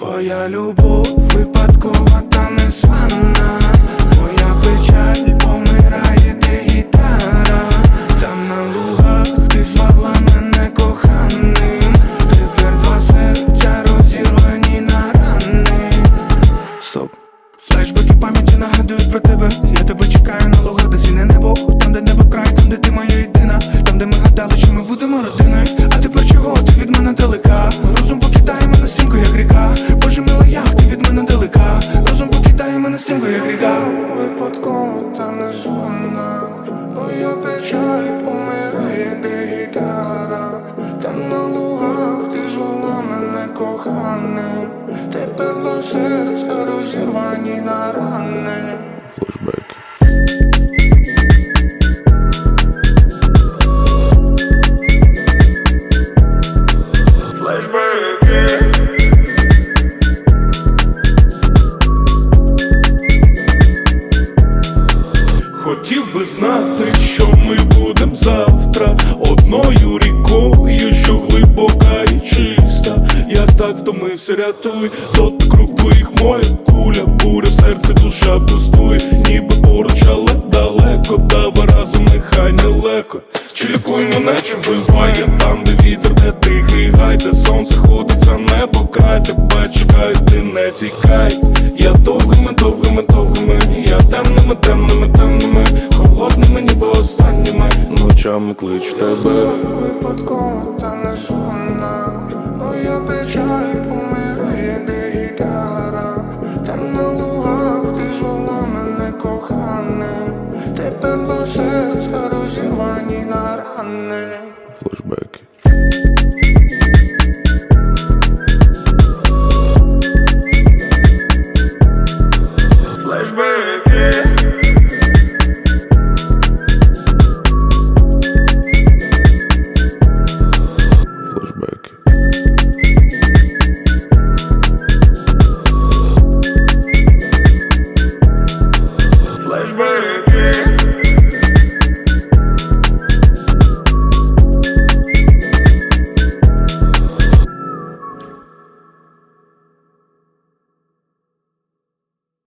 Твоя любов випадкова та незвана Моя печаль помирає, де гітара Там на лугах ти звала мене коханим. Тепер два серця розірвані на рани. Стоп. Флешбеки пам'яті нагадують про тебе. Я тебе чекаю на лугах, де сіне небо Там, де небо край, там, мене стрімко, як ріка Випадково та незвана Моя печаль помирає, де гітара. Там на лугах ти звала мене коханим Тепер два серця розірвані на рани. Флешбеки. Флешбеки би знати, що ми будем завтра. Одною рікою, що глибока і чиста. Я так втомився, рятуй, тот круг твоїх моя куля, буря, серце, душа пустує, ніби поруч, але далеко, давай разом нехай нелегко Чи лікуй мене, чи вбиває там, де вітер, де тихий гай, де сонце ходить за небо, край. Тебе чекаю, ти не тікай. ночам клич тебе. Випадково та на лугах, де звело мене Тепер два серця на рани. Flashback